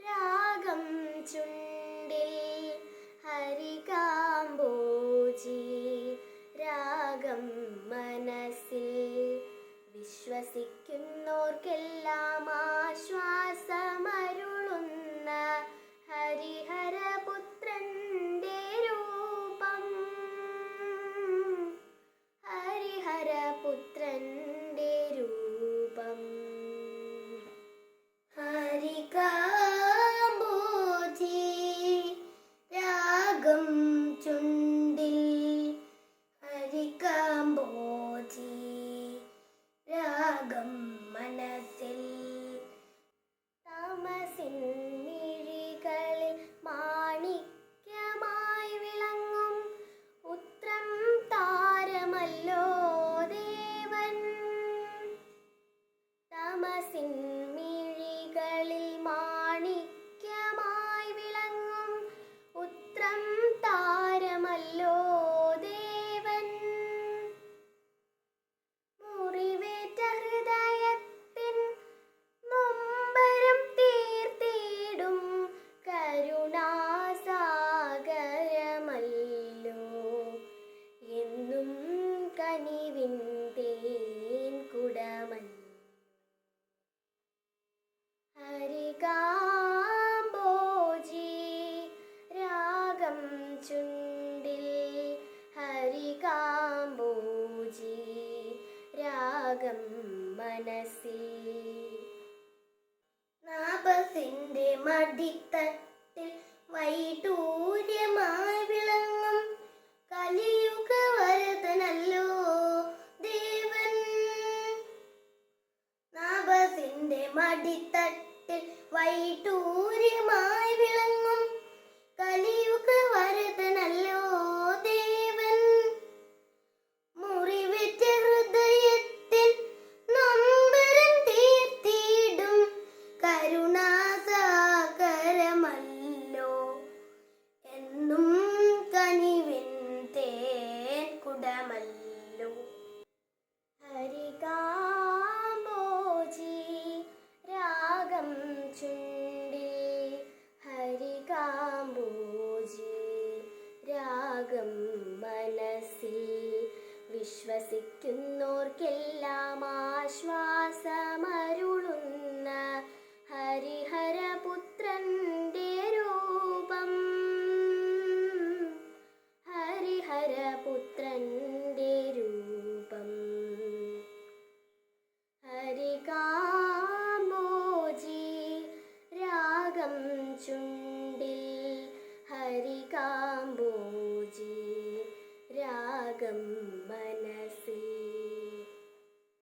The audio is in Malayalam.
രാഗം ചുണ്ടിൽ ഹരികാംബോജി രാഗം മനസ്സിൽ വിശ്വസിക്കുന്നോർക്കെല്ലാം കനിവിൻ തേൻ കുടമൻ ഹരികാംബോജി രാഗം ചുണ്ടിൽ ഹരികാംബോജി രാഗം മനസ്സിൽ. നാപസിന്റെ മടിത്തട്ടിൽ മടിത്തട്ടിൽ വൈഡൂര്യമായി വിളങ്ങും. കലിയു ഭാഗം മനസ്സിൽ വിശ്വസിക്കുന്നോർക്കെല്ലാം ആശ്വാസം